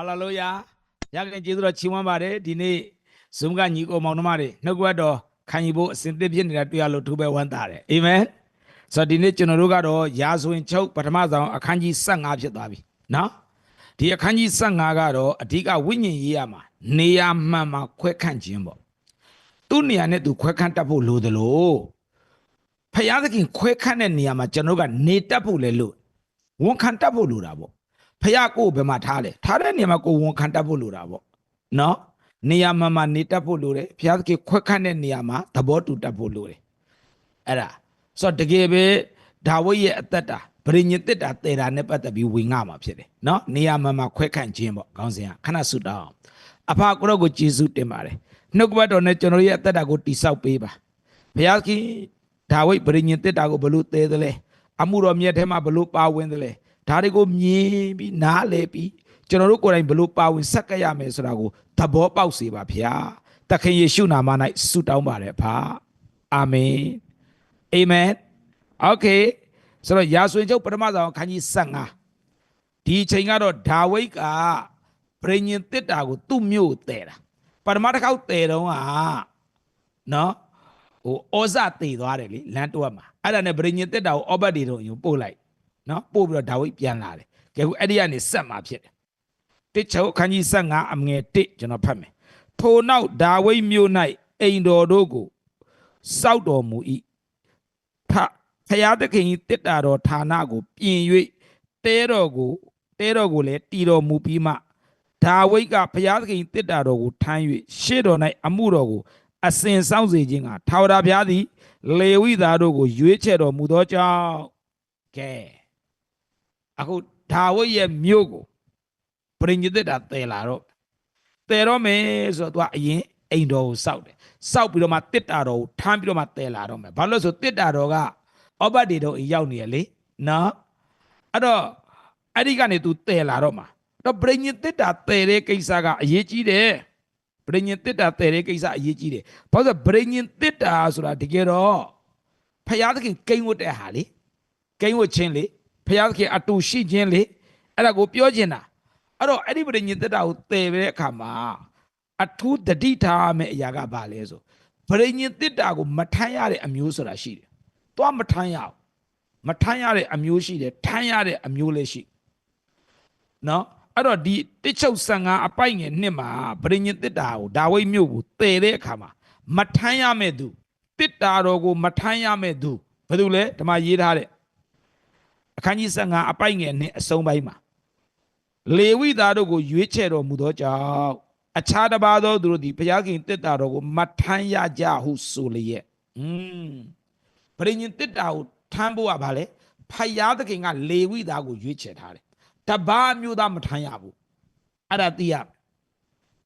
ဟာလေလုယာရခင်ကျေးဇူးတော်ချီးမွမ်းပါတယ်ဒီနေ့ဇုံကညီကိုမောင်နှမတွေနှုတ်ကပတ်တော်ခံယူဖို့အစဉ်သစ်ဖြစ်နေတာတွေ့ရလို့သူပဲဝမ်းသာတယ်အာမင်ဆိုတော့ဒီနေ့ကျွန်တော်တို့ကတော့ရာဇဝင်ချုပ်ပထမဆုံးအခန်းကြီး15ဖြစ်သွားပြီနော်ဒီအခန်းကြီး15ကတော့အဓိကဝိညာဉ်ရေးရမှာနေရာမှန်မှာခွဲခန့်ခြင်းပေါ့သူ့နေရာနဲ့သူခွဲခန့်တတ်ဖို့လိုတယ်လို့ဖယားသခင်ခွဲခန့်တဲ့နေရာမှာကျွန်တော်တို့ကနေတတ်ဖို့လဲလို့ဝန်ခံတတ်ဖို့လိုတာပေါ့ ဖះကိုဘယ်မှာထားလဲထားတဲ့နေရာမှာကိုဝန်ခံတတ်ဖို့လိုတာပေါ့နော်နေရာမှန်မှနေတတ်ဖို့လိုတယ်ဖះသခင်ခွက်ခတ်တဲ့နေရာမှာသဘောတူတတ်ဖို့လိုတယ်အဲ့ဒါဆိုတော့တကယ်ပဲဒါဝိဒ်ရဲ့အသက်တာဗြိညတစ်တာတေတာနဲ့ပတ်သက်ပြီးဝင်ငါမှာဖြစ်တယ်နော်နေရာမှန်မှခွဲခန့်ခြင်းပေါ့ခေါင်းစဉ်ကခဏဆုတောင်းအောင်အဖကိုရောကိုကျေးဇူးတင်ပါတယ်နှုတ်ကပတ်တော်နဲ့ကျွန်တော်ရဲ့အသက်တာကိုတိဆောက်ပေးပါဘုရားသခင်ဒါဝိဒ်ဗြိညတစ်တာကိုဘလို့သေးသလဲအမှုတော်မြတ်ထဲမှာဘလို့ပါဝင်သလဲ ဒါတွေကိုမြင်ပြီးနားလည်ပြီးကျွန်တော်တို့ကိုယ်တိုင်ဘလို့ပါဝင်ဆက်ကပ်ရမယ်ဆိုတာကိုသဘောပေါက်စေပါဗျာသခင်ယေရှုနာမ၌ဆုတောင်းပါတယ်ဖာအာမင်အာမင်โอเคဆိုတော့ယာဆွေချုပ်ပထမဆုံးအခန်းကြီး15ဒီအချိန်ကတော့ဒါဝိဒ်ကဗြိညင်တစ်တာကိုသူ့မြို့တည်တာပထမတစ်ခေါက်တည်တော့ကနော်ဟိုဩဇတည်သွားတယ်လေလမ်းတွက်မှာအဲ့ဒါနဲ့ဗြိညင်တစ်တာကိုဩဘတ်တွေတော့ယူပို့လိုက် နော်ပို့ပြီးတော့ဒါဝိဒ်ပြန်လာတယ်ကဲခုအဲ့ဒီကနေဆက်မှာဖြစ်တယ်တစ်ချုပ်အခန်းကြီး15အငယ်1ကျွန်တော်ဖတ်မယ်ထိုနောက်ဒါဝိဒ်မြို့၌အိမ်တော်တို့ကိုစောက်တော်မူ၏ဖဖျားသခင်၏တစ်တာတော်ဌာနကို ပြင်၍တဲတော်ကိုတဲတော်ကိုလည်းတီတော်မူပြီးမှဒါဝိဒ်ကဖျားသခင်၏တစ်တာတော်ကိုထမ်း၍ရှေ့တော်၌အမှုတော်ကိုအစဉ်ဆောင်စေခြင်းကထာဝရဘုရားသည် လေဝိသားတို့ကို ရွေးချယ်တော်မူသောကြောင့်ကဲ အခုဒါဝိဒ်ရဲ့မြို့ကိုပရိညစ်တာတည်လာတော့တည်တော့မယ်ဆိုတော့သူကအရင်အိမ်တော်ကိုစောက်တယ်စောက်ပြီးတော့မှတစ်တာတော်ကိုထမ်းပြီးတော့မှတည်လာတော့မယ်ဘာလို့လဲဆိုတစ်တာတော်ကဩဘတ်တွေတော့ရောက်နေရလေနော်အဲ့တော့အဲ့ဒီကနေသူတည်လာတော့မှာတော့ပရိညစ်တာတည်တဲ့ကိစ္စကအရေးကြီးတယ်ပရိညင်တစ်တာတည်တဲ့ကိစ္စအရေးကြီးတယ်။ဘာလို့လဲပရိညင်တစ်တာဆိုတာတကယ်တော့ဖယားသခင်ကိန်းဝတ်တဲ့ဟာလေကိန်းဝတ်ခြင်းလေ ဖယားသခင်အတူရှိခြင်းလေအဲ့ဒါကိုပြောချင်တာအဲ့တော့အဲ့ဒီပရိညင်တစ်တာကိုတည်တဲ့အခါမှာအထူးတတိထားရမယ့်အရာကဘာလဲဆိုပရိညင်တစ်တာကိုမထမ်းရတဲ့အမျိုးဆိုတာရှိတယ်။သွားမထမ်းရအောင်မထမ်းရတဲ့အမျိုးရှိတယ်ထမ်းရတဲ့အမျိုးလည်းရှိနော်အဲ့တော့ဒီတစ်ချုပ်15အပိုက်ငယ်နှစ်မှာဗြိညင်တစ်တာကိုဒါဝိဒ်မြို့ကိုတည်တဲ့အခါမှာမထမ်းရမဲ့သူတစ်တာတော်ကိုမထမ်းရမဲ့သူဘယ်သူလဲဓမ္မရေးထားတဲ့ အခန်းကြီး15အပိုက်ငယ်နှစ်အဆုံးပိုင်းမှာလေဝိသားတို့ကိုရွေးချယ်တော်မူသောကြောင့်အခြားတစ်ပါးသောသူတို့သည်ဘုရားခင်တစ်တာတော်ကိုမထမ်းရကြဟုဆိုလျက်อืมဗြိညင်တစ်တာကိုထမ်းဖို့ကဘာလဲဖယားသခင်ကလေဝိသားကိုရွေးချယ်ထားတယ်တပါးမျိုးသားမထမ်းရဘူးအဲ့ဒါသိရမယ်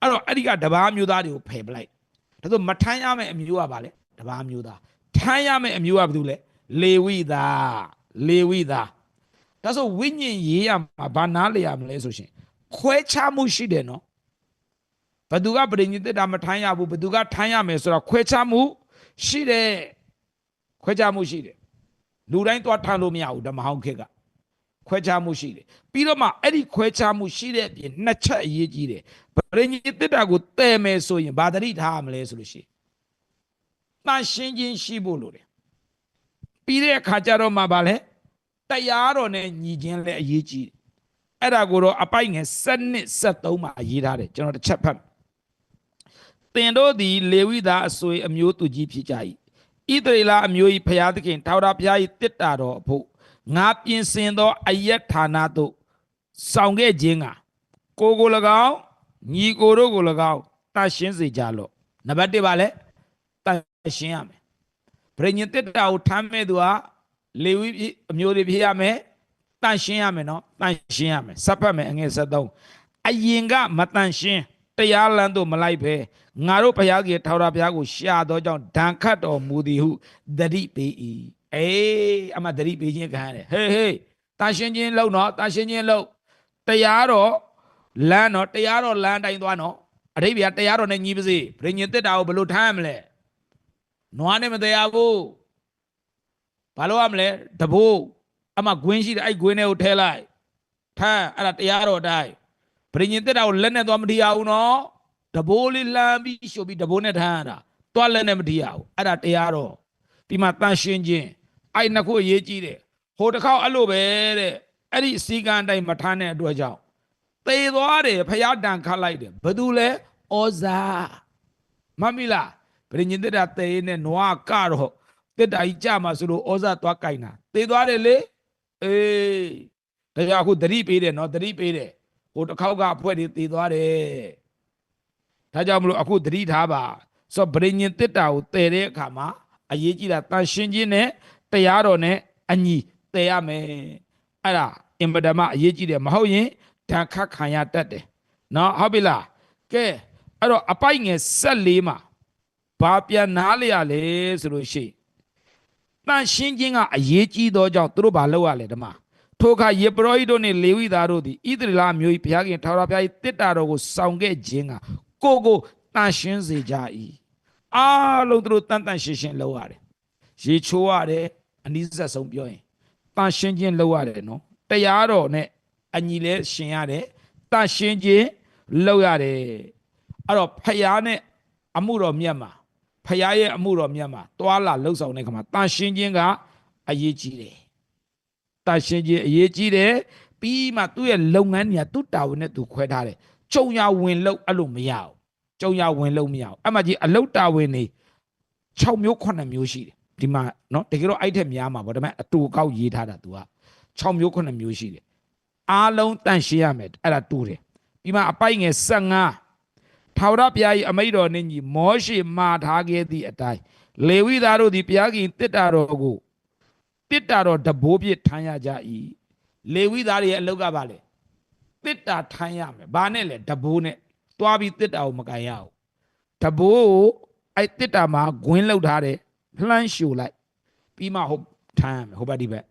အဲ့တော့အဲ့ဒီကတပါးမျိုးသားတွေကိုဖယ်ပလိုက်ဒါဆိုမထမ်းရမယ့်အမျိုးကဘာလဲတပါးမျိုးသားထမ်းရမယ့်အမျိုးကဘာလို့လဲလေဝိသားလေဝိသား ဒါဆိုဝိညာဉ်ရေးရမှာဘာနားလေရမလဲဆိုရှင်ခွဲခြားမှုရှိတယ်နော်ဘသူကပရိညိတတာမထမ်းရဘူးဘသူကထမ်းရမယ်ဆိုတော့ခွဲခြားမှုရှိတယ်ခွဲခြားမှုရှိတယ်လူတိုင်းသွားထမ်းလို့မရဘူးဓမ္မဟောင်းခေတ်ကခွဲခြားမှုရှိတယ်ပြီးတော့မှအဲ့ဒီခွဲခြားမှုရှိတဲ့အပြင်နှစ်ချက်အရေးကြီးတယ်ဗရိညိတစ်တာကိုတည်မယ်ဆိုရင်ဘာတတိထားရမလဲဆိုလို့ရှိရင်တန်ရှင်းချင်းရှိဖို့လိုတယ်ပြီးတဲ့အခါကျတော့မှဘာလဲ တရားတော်နဲ့ညီချင်းလည်းအရေးကြီးတယ်အဲ့ဒါကိုတော့အပိုက်ငယ်7နှစ်73မှာရေးထားတယ်ကျွန်တော်တစ်ချက်ဖတ်တင်တို့သည်လေဝိသားအဆွေအမျိုးသူကြီးဖြစ်ကြ၏ဣသရေလအမျိုး၏ဖျားသခင်ထာဝရဘုရား၏တစ်တာတော်အဖို့ငါပြင်ဆင်သောအယက်ဌာနသို့ဆောင်ခဲ့ခြင်းကကိုကို၎င်းညီကိုတို့ကို၎င်းတတ်ရှင်းစေကြလော့နံပါတ်1ပါလဲတတ်ရှင်းရမယ်ဗြိညင်တက်တာကိုထမ်းမဲ့သူက လေဝိအမျိုးတွေဖြစ်ရမယ်တန်ရှင်းရမယ်နော်တန်ရှင်းရမယ်စပ်ဖတ်မယ်အငယ်73အရင်ကမတန်ရှင်းတရားလမ်းသို့မလိုက်ပဲငါတို့ဘုရားကြီးထာဝရဘုရားကိုရှာသောကြောင့်ဒဏ်ခတ်တော်မူသည်ဟုသတိပေး၏အေးအမသတိပေးခြင်းခံရတယ်ဟေးဟေးတန်ရှင်းခြင်းလုံနော်တန်ရှင်းခြင်းလုံတရားတော်လမ်းတော့တရားတော်လမ်းတိုင်းသွားနော်အထိပ္ပယ်တရားတော်နဲ့ညီပါစေပြညင်တက်တာကိုဘယ်လိုထမ်းရမလဲနွားနဲ့မတရားဘူး ဘာလို့ရမလဲတဘိုးအမဂွင်းရှိတယ်အဲ့ဂွင်းထဲကိုထဲလိုက်ထမ်းအဲ့ဒါတရားတော်တိုင်းပရိညင်တက်တာကိုလက်နဲ့သွားမထီရဘူးနော်တဘိုးလေးလှမ်းပြီးရှို့ပြီးတဘိုးနဲ့ထမ်းရတာသွားလက်နဲ့မထီရဘူးအဲ့ဒါတရားတော့ဒီမှာတန်ရှင်းခြင်းအဲ့နှစ်ခုအရေးကြီးတယ်ဟိုတစ်ခေါက်အဲ့လိုပဲတဲ့အဲ့ဒီစီကံအတိုင်းမထမ်းတဲ့အတွက်ကြောင့်သေသွားတယ်ဖျားတန်ခတ်လိုက်တယ်ဘယ်သူလဲဩဇာမမီလားပရိညင်တက်တာသေနဲ့နွားကတော့ တက်တာကြီးကြမှာဆိုလို့ဩဇာသွားကြိုင်တာသေသွားတယ်လေအေးတရားအခုသတိပေးတယ်နော်သတိပေးတယ်ဟိုတစ်ခေါက်ကအဖွဲ့တွေတည်သွားတယ်ဒါကြောင့်မလို့အခုသတိထားပါဆိုတော့ဗြိညင်တစ်တာကိုတည်တဲ့အခါမှာအရေးကြီးတာတန်ရှင်းခြင်းနဲ့တရားတော်နဲ့အညီတည်ရမယ်အဲ့ဒါအင်ပဒမအရေးကြီးတယ်မဟုတ်ရင်ဓာခတ်ခံရတတ်တယ်နော်ဟုတ်ပြီလားကဲအဲ့တော့အပိုက်ငယ်14မှာဘာပြန်နားလျရလဲဆိုလို့ရှိရင် တန်ရှင်းခြင်းကအရေးကြီးသောကြောင့်သူတို့ဘာလုပ်ရလဲဓမ္မထိုအခါယေဘရဟိတို့နှင့်လေဝိသားတို့သည်ဣသရေလမျိုး၏ဘုရားခင်ထာဝရဘုရား၏တစ်တာတော်ကိုဆောင်ခဲ့ခြင်းကကိုယ်ကိုတန်ရှင်းစေကြ၏အားလုံးသူတို့တန်တန်ရှင်းရှင်းလုပ်ရတယ်ရေချိုးရတယ်အနည်းဆက်ဆုံးပြောရင်တန်ရှင်းခြင်းလုပ်ရတယ်နော်တရားတော်နဲ့အညီလဲရှင်ရတယ်တန်ရှင်းခြင်းလုပ်ရတယ်အဲ့တော့ဖယားနဲ့အမှုတော်မြတ်မှာ ဖရာရဲ့အမှုတော်မြတ်မှာသွာလာလှုပ်ဆောင်တဲ့ခါမှာတန်ရှင်းခြင်းကအရေးကြီးတယ်။တန်ရှင်းခြင်းအရေးကြီးတယ်ပြီးမှသူ့ရဲ့လုပ်ငန်းညာသူ့တာဝန်နဲ့သူခွဲထားတယ်။ကြုံရဝင်လို့အဲ့လိုမရဘူး။ကြုံရဝင်လို့မရဘူး။အမှကြီးအလုတ်တာဝန်နေ6မျိုး9မျိုးရှိတယ်။ဒီမှာနော်တကယ်တော့အဲ့ထက်များမှာပေါ့ဒါပေမဲ့အတူကောက်ရေးထားတာ तू က6မျိုး9မျိုးရှိတယ်။အားလုံးတန်ရှင်းရမယ်အဲ့ဒါတူတယ်။ပြီးမှအပိုက်ငယ်15 ထာဝရဘုရား၏အမိန့်တော်နှင့်ညီမောရှေမှာထားခဲ့သည့်အတိုင်းလေဝိသားတို့သည်ဘုရားခင်တစ်တာတော်ကိုတစ်တာတော့တဘိုးပြစ်ထမ်းရကြ၏လေဝိသားတွေရဲ့အလောက်ကပါလေတစ်တာထမ်းရမယ်ဘာနဲ့လဲတဘိုးနဲ့တွားပြီးတစ်တာကိုမကန်ရဘူးတဘိုးကိုအဲ့တစ်တာမှာဂွင်းလောက်ထားတယ်လှမ်းရှူလိုက်ပြီးမှဟုတ်ထမ်းရမယ်ဟိုဘက်ဒီဘက်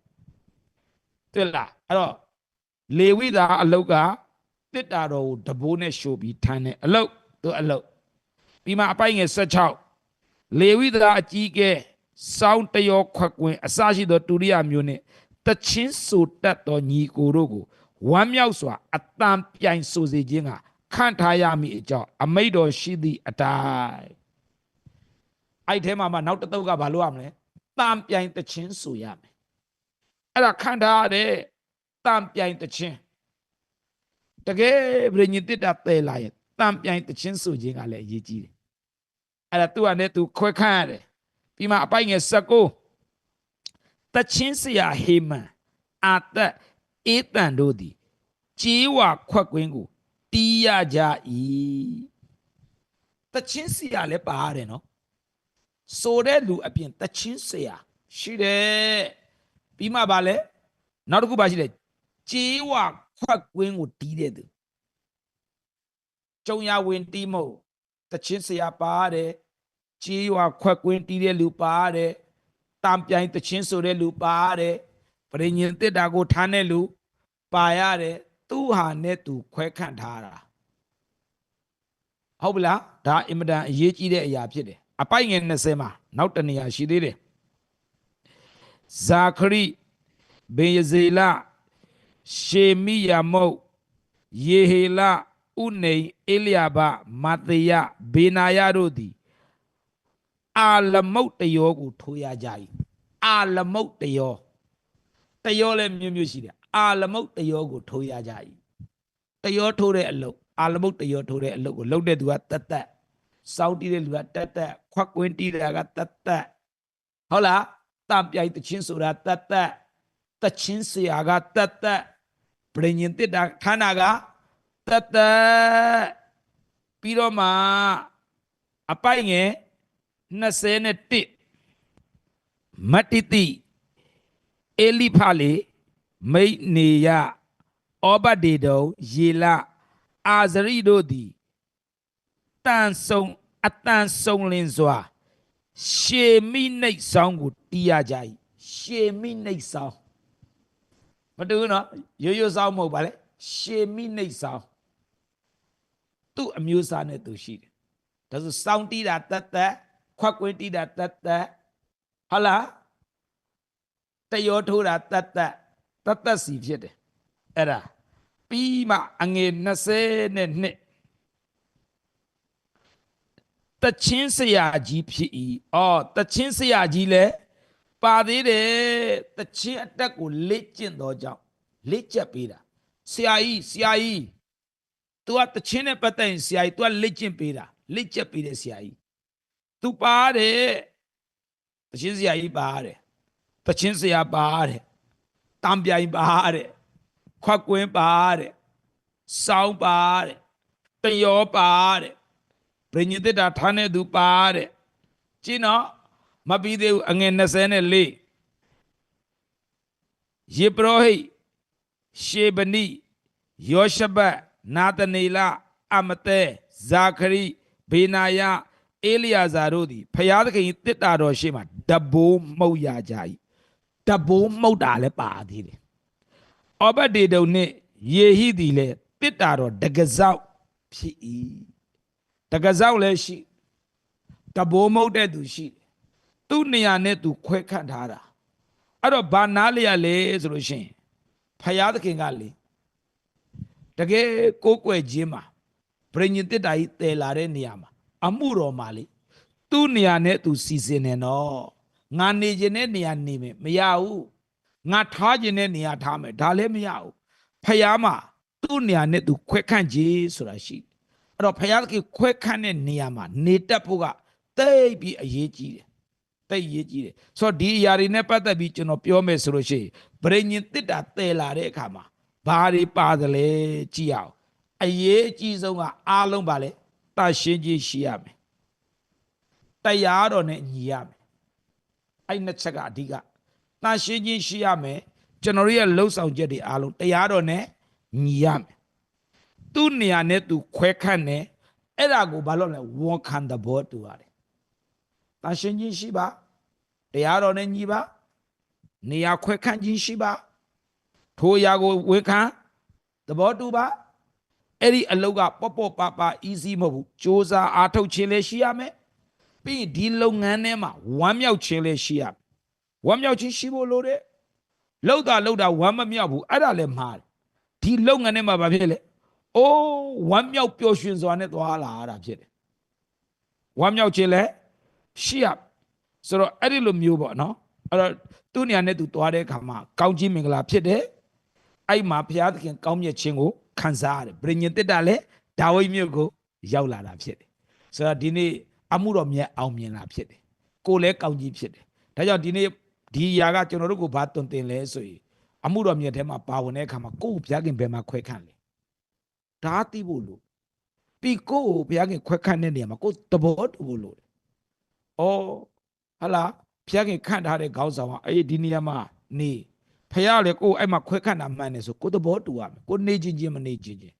တွေ့လားအဲ့တော့လေဝိသားအလောက်ကတစ်တာတော်ကိုတဘိုးနဲ့ရှူပြီးထမ်းတယ်အလောက် သူအလောက်ပြီးမှအပိုင်ငယ်16လေဝိသားအကြီးကဲစောင်းတယောခွက်ကွင်းအစရှိသောတူရိယမျိုးနှင့်တချင်းဆိုတတ်သောညီကိုတို့ကိုဝမ်းမြောက်စွာအတန်ပြိုင်ဆိုစေခြင်းကခန့်ထားရမည်အကြောင်းအမိတ်တော်ရှိသည့်အတိုင်းအဲ့ထဲမှာမှနောက်တစ်တုပ်ကဘာလို့ရမလဲတန်ပြိုင်တချင်းဆိုရမယ်အဲ့ဒါခန့်ထားရတဲ့တန်ပြိုင်တချင်းတကယ်ဗြိညင်တစ်တာပယ်လာရင် တန်ပြိုင်တချင်းဆိုခြင်းကလည်းအရေးကြီးတယ်အဲ့ဒါသူ့အနေနဲ့သူခွဲခန့်ရတယ်ပြီးမှအပိုင်ငယ်19တချင်းစရာဟေမန်အာသက်အေးတန်တို့သည်ကြေးဝါခွက်ကွင်းကိုတီးရကြ၏တချင်းစရာလည်းပါရတယ်နော်ဆိုတဲ့လူအပြင်တချင်းစရာရှိတယ်ပြီးမှဗာလဲနောက်တစ်ခုပါရှိတယ်ကြေးဝါခွက်ကွင်းကိုတီးတဲ့သူ ကျုံရဝင်တီးမဟုတ်တချင်းစရာပါတယ်ကြေးရွာခွက်ကွင်းတီးတဲ့လူပါတယ်တံပြိုင်တချင်းဆိုတဲ့လူပါတယ်ပရိညင်တစ်တာကိုထားတဲ့လူပါရတယ်သူ့ဟာနဲ့သူခွဲခန့်ထားတာဟုတ်ပြီလားဒါအင်မတန်အရေးကြီးတဲ့အရာဖြစ်တယ်အပိုက်ငယ်20မှာနောက်တနေရာရှိသေးတယ်ဇာခရိဘေယဇေလရှေမိယမုတ်ယေဟေလ ဥနေအေလျာဘမသေယဘေနာယတို့သည်အာလမုတ်တယောကိုထိုးရကြ၏အာလမုတ်တယောတယောလည်းမျိုးမျိုးရှိတယ်အာလမုတ်တယောကိုထိုးရကြ၏တယောထိုးတဲ့အလုပ်အာလမုတ်တယောထိုးတဲ့အလုပ်ကိုလုပ်တဲ့သူကတတ်တတ်စောင်းတီးတဲ့လူကတတ်တတ်ခွက်ကွင်းတီးတာကတတ်တတ်ဟုတ်လားတံပြိုင်တချင်းဆိုတာတတ်တတ်တချင်းဆရာကတတ်တတ်ပြင်းရင်တစ်တာခန္ဓာက တတ်တတ်ပြီးတော့မှအပိုက်ငယ်21မတ္တိတိအေလိဖလေမိတ်နေယဩဘဒေတုံယေလအာဇရိတို့သည်တန်ဆုံအတန်ဆုံလင်စွာရှေမိနှိတ်ဆောင်ကိုတီးရကြ၏ရှေမိနှိတ်ဆောင်မတူဘူးနော်ရိုးရိုးဆောင်မဟုတ်ပါလေရှေမိနှိတ်ဆောင် သူ့အမျိုးအစားနဲ့သူရှိတယ်ဒါဆိုစောင်းတီးတာတတ်တတ်ခွက်ကွင်းတီးတာတတ်တတ်ဟုတ်လားတယောထိုးတာတတ်တတ်တတ်တတ်စီဖြစ်တယ်အဲ့ဒါပြီးမှအငယ်20နဲ့နှစ်တချင်းဆရာကြီးဖြစ်၏အော်တချင်းဆရာကြီးလဲပါသေးတယ်တချင်းအတက်ကိုလေ့ကျင့်တော့ကြောင့်လေ့ကျက်ပေးတာဆရာကြီးဆရာကြီး तू ကတချင်းနဲ့ပတ်သက်ရင်ဆရာကြီး तू ကလေ့ကျင့်ပေးတာလေ့ကျက်ပေးတယ်ဆရာကြီး तू ပါတယ်တချင်းဆရာကြီးပါတယ်တချင်းဆရာပါတယ်တံပြိုင်ပါတယ်ခွက်ကွင်းပါတယ်စောင်းပါတယ်တယောပါတယ်ပရိညတိတာထားနေသူပါတယ်ကျင်းတော့မပြီးသေးဘူးအငယ်24ယေပရောဟိတ်ရှေဗနိယောရှဘတ် နာသနေလအမတဲဇာခရိဘေနာယအေလိယာဇာတို့သည်ဖျားသခင်၏တစ်တာတော်ရှေ့မှာတဘိုးမှုတ်ရကြ၏တဘိုးမှုတ်တာလည်းပါသေးတယ်။ဩဘဒေတုံနှင့်ယေဟိသည်လည်းတစ်တာတော်တကစောက်ဖြစ်၏တကစောက်လည်းရှိတဘိုးမှုတ်တဲ့သူရှိတယ်သူ့နေရာနဲ့သူခွဲခန့်ထားတာအဲ့တော့ဘာနာလျက်လဲဆိုလို့ရှိရင်ဖယားသခင်ကလေ တကယ်ကိုးကွယ်ခြင်းမှာဗြိညင်တစ်တာကြီးတည်လာတဲ့နေရာမှာအမှုတော်မှာလေသူ့နေရာနဲ့သူစီစဉ်နေတော့ငါနေခြင်းတဲ့နေရာနေမယ်မရဘူးငါထားခြင်းတဲ့နေရာထားမယ်ဒါလည်းမရဘူးဖယားမှာသူ့နေရာနဲ့သူခွဲခန့်ခြင်းဆိုတာရှိတယ်အဲ့တော့ဖယားသခင်ခွဲခန့်တဲ့နေရာမှာနေတတ်ဖို့ကတိတ်ပြီးအရေးကြီးတယ်တိတ်ရေးကြီးတယ်ဆိုတော့ဒီအရာတွေနဲ့ပတ်သက်ပြီးကျွန်တော်ပြောမယ်ဆိုလို့ရှိရင်ဗြိညင်တစ်တာတည်လာတဲ့အခါမှာ ဘာတွေပါသလဲကြည့်အောင်အရေးအကြီးဆုံးကအားလုံးပါလေတရှင်းကြီးရှိရမယ်တရားတော်နဲ့ညီရမယ်အဲ့နှစ်ချက်ကအဓိကတရှင်းကြီးရှိရမယ်ကျွန်တော်တို့ရဲ့လှုပ်ဆောင်ချက်တွေအားလုံးတရားတော်နဲ့ညီရမယ်သူ့နေရာနဲ့သူခွဲခန့်နေအဲ့ဒါကိုဘာလို့လဲဝန်ခံတဲ့ဘောတူရတယ်တန်ရှင်းခြင်းရှိပါတရားတော်နဲ့ညီပါနေရာခွဲခန့်ခြင်းရှိပါ ထိုအရာကိုဝန်ခံသဘောတူပါအဲ့ဒီအလုတ်ကပေါ့ပေါ့ပါပါ easy မဟုတ်ဘူးစ조사အားထုတ်ခြင်းလည်းရှိရမယ်ပြီးရင်ဒီလုပ်ငန်းထဲမှာဝမ်းမြောက်ခြင်းလည်းရှိရမယ်ဝမ်းမြောက်ခြင်းရှိဖို့လိုတယ်လောက်တာလောက်တာဝမ်းမမြောက်ဘူးအဲ့ဒါလည်းမှားတယ်ဒီလုပ်ငန်းထဲမှာဘာဖြစ်လဲအိုးဝမ်းမြောက်ပျော်ရွှင်စွာနဲ့သွားလာရတာဖြစ်တယ်ဝမ်းမြောက်ခြင်းလည်းရှိရဆိုတော့အဲ့ဒီလိုမျိုးပေါ့နော်အဲ့တော့သူ့နေရာနဲ့သူသွားတဲ့အခါမှာကောင်းကြီးမင်္ဂလာဖြစ်တယ် အဲ့မှာဘုရားသခင်ကောင်းမြတ်ခြင်းကိုခံစားရတယ်ဗြိညင်တစ်တာလည်းဒါဝိမြို့ကိုရောက်လာတာဖြစ်တယ်ဆိုတော့ဒီနေ့အမှုတော်မြတ်အောင်မြင်လာဖြစ်တယ်ကိုလည်းကောင်းကြီးဖြစ်တယ်ဒါကြောင့်ဒီနေ့ဒီຢာကကျွန်တော်တို့ကိုဘာတွင်တင်လဲဆိုရင်အမှုတော်မြတ်ထဲမှာပါဝင်တဲ့အခါမှာကိုယ့်ကိုဘုရားခင်ဘယ်မှာခွဲခန့်လဲဒါသိဖို့လို့ပြီးကိုယ့်ကိုဘုရားခင်ခွဲခန့်တဲ့နေရာမှာကိုယ်သဘောတူဖို့လို့ဩဟလာဘုရားခင်ခန့်ထားတဲ့ခေါင်းဆောင်ကအေးဒီနေရာမှာနေ ဖះလေကိုအဲ့မှာခွဲခန့်တာမှန်တယ်ဆိုကိုသဘောတူရမယ်ကိုနေချင်းချင်းမနေချင်းချင်း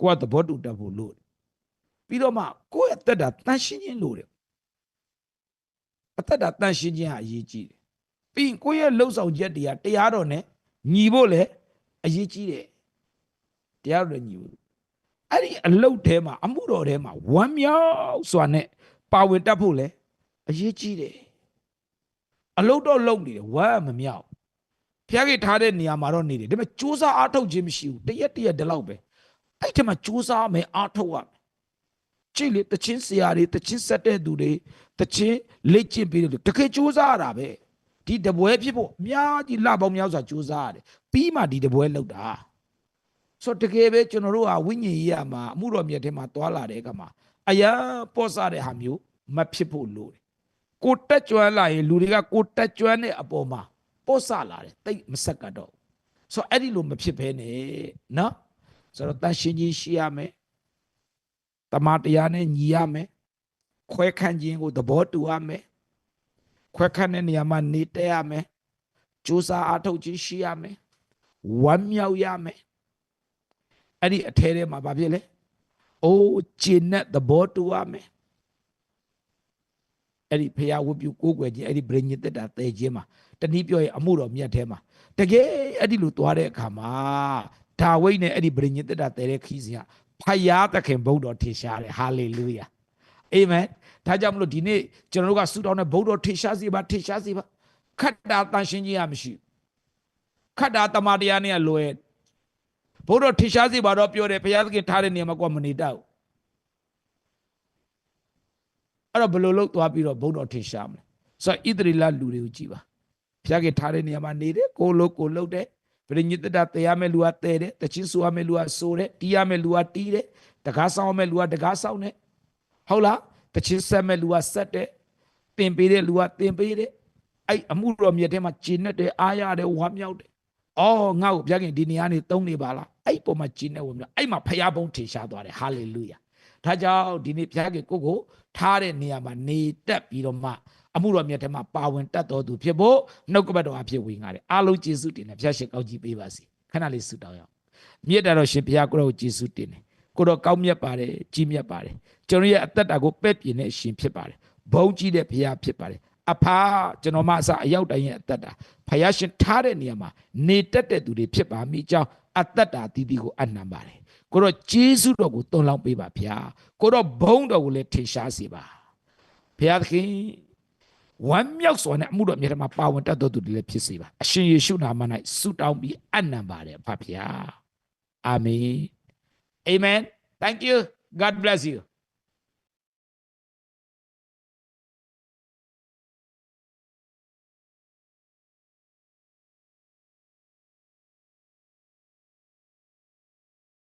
ကိုကသဘောတူတတ်ဖို့လို့ပြီးတော့မှကိုယ့်အသက်တာတန်ရှင်းခြင်းလို့တယ်အသက်တာတန်ရှင်းခြင်းဟာအရေးကြီးတယ်ပြီးရင်ကိုယ့်ရဲ့လှုပ်ဆောင်ချက်တွေကတရားတော်နဲ့ညီဖို့လည်းအရေးကြီးတယ်တရားတော်နဲ့ညီဖို့အဲ့ဒီအလုတ်ထဲမှာအမှုတော်ထဲမှာဝမ်းမြောက်စွာနဲ့ပါဝင်တတ်ဖို့လည်းအရေးကြီးတယ်အလုတ်တော့လုံနေတယ်ဝမ်းမမြောက် ဖျားကြီးထားတဲ့နေရာမှာတော့နေတယ်ဒါပေမဲ့စူးစမ်းအားထုတ်ခြင်းမရှိဘူးတရက်တရက်ဒီလောက်ပဲအဲ့ဒီမှာစူးစမ်းမယ်အားထုတ်ရမယ်ကြည့်လေတချင်းဆရာတွေတချင်းဆက်တဲ့သူတွေတချင်းလက်ကျင့်ပေးတယ်တကယ်စူးစမ်းရတာပဲဒီတပွဲဖြစ်ဖို့အများကြီးလပေါင်းများစွာစူးစမ်းရတယ်ပြီးမှဒီတပွဲလောက်တာဆိုတကယ်ပဲကျွန်တော်တို့ဟာဝိညာဉ်ရေးရမှာအမှုတော်မြတ်ထဲမှာတွာလာတဲ့အခါမှာအရာပေါ်စားတဲ့ဟာမျိုးမဖြစ်ဖို့လိုတယ်ကိုတက်ကြွလာရင်လူတွေကကိုတက်ကြွတဲ့အပေါ်မှာ ပေါ့ဆလာတယ်တိတ်မဆက်ကတော့ဆိုတော့အဲ့ဒီလိုမဖြစ်ဘဲနဲ့နော်ဆိုတော့တန်ရှင်းချင်းရှိရမယ်တမန်တရားနဲ့ညီရမယ်ခွဲခန့်ခြင်းကိုသဘောတူရမယ်ခွဲခန့်တဲ့နေရာမှာနေတက်ရမယ်ကြိုးစားအားထုတ်ခြင်းရှိရမယ်ဝမ်းမြောက်ရမယ်အဲ့ဒီအထဲထဲမှာဘာဖြစ်လဲအိုးကျင့်တဲ့သဘောတူရမယ်အဲ့ဒီဖရာဝတ်ပြုကိုးကွယ်ခြင်းအဲ့ဒီဗြိညတက်တာတည်ခြင်းမှာ တနည်းပြောရင်အမှုတော်မြတ်ထဲမှာတကယ်အဲ့ဒီလိုသွားတဲ့အခါမှာဒါဝိဒ်နဲ့အဲ့ဒီဗြိညတက်တာတည်တဲ့ခီးစဉ်ကဖယားသခင်ဘုဒ္ဓတော်ထင်ရှားတယ်ဟာလေလုယာအာမင်ဒါကြောင့်မလို့ဒီနေ့ကျွန်တော်တို့ကဆုတောင်းတဲ့ဘုဒ္ဓတော်ထင်ရှားစေပါထင်ရှားစေပါခတ်တာတန်ရှင်းခြင်းရမရှိခတ်တာတမန်တရားနဲ့လွယ်ဘုရားထေရှားစီပါတော့ပြောတယ်ဘုရားသခင်ထားတဲ့နေရာမှာကိုယ်မနေတတ်ဘူးအဲ့တော့ဘယ်လိုလုပ်သွားပြီးတော့ဘုရားထေရှားမလဲဆိုတော့ဣသရေလလူတွေကိုကြည်ပါ ဘုရားကထားတဲ့နေရာမှာနေတယ်ကိုလို့ကိုလို့တဲ့ပြိညစ်တတတရားမဲ့လူကတဲတယ်တချင်းဆူရမဲ့လူကဆိုတယ်တီးရမဲ့လူကတီးတယ်တကားဆောင်ရမဲ့လူကတကားဆောင်တယ်ဟုတ်လားတချင်းဆက်မဲ့လူကဆက်တယ်တင်ပေးတဲ့လူကတင်ပေးတယ်အဲ့အမှုတော်မြတ်ထဲမှာဂျင်းနဲ့တယ်အားရတယ်ဝမ်းမြောက်တယ်အော်ငါ့ကိုဘုရားခင်ဒီနေရာနေသုံးနေပါလားအဲ့ပုံမှာဂျင်းနဲ့ဝမ်းမြောက်အဲ့မှာဖျားပုံထင်ရှားသွားတယ်ဟာလေလုယာဒါကြောင့်ဒီနေ့ဘုရားခင်ကိုကိုထားတဲ့နေရာမှာနေတက်ပြီးတော့မှ အမှုတော်မြတ်ထဲမှာပါဝင်တတ်တော်သူဖြစ်ဖို့နှုတ်ကပတ်တော်အဖြစ်ဝင်ငါတယ်အားလုံးကျေးဇူးတင်တယ်ဘုရားရှင်ကောင်းကြီးပေးပါစေခဏလေးဆုတောင်းရအောင်မြတ်တော်ရှင်ဘုရားကိုရောကျေးဇူးတင်တယ်ကိုတော့ကောင်းမြတ်ပါတယ်ကြီးမြတ်ပါတယ်ကျွန်တော်ရဲ့အသက်တာကိုပဲ့ပြင်တဲ့အရှင်ဖြစ်ပါတယ်ဘုံကြီးတဲ့ဘုရားဖြစ်ပါတယ်အဖာကျွန်တော်မအစအရောက်တိုင်းရဲ့အသက်တာဘုရားရှင်ထားတဲ့နေရာမှာနေတက်တဲ့သူတွေဖြစ်ပါမိကြောင်းအသက်တာတည်တည်ကိုအနံပါတယ်ကိုတော့ဂျေစုတော်ကိုတွန်းလောင်းပေးပါဗျာကိုတော့ဘုံတော်ကိုလည်းထေရှားစေပါဘုရားသခင် ဝမ်းမြောက်စွာနဲ့အမှုတော်မြတ်မှာပါဝင်တတ်တော်သူတွေလည်းဖြစ်စေပါအရှင်ယေရှုနာမ၌ဆုတောင်းပြီးအနံပါတယ်ဖဖျားအာမင် Amen. Thank you. God bless you.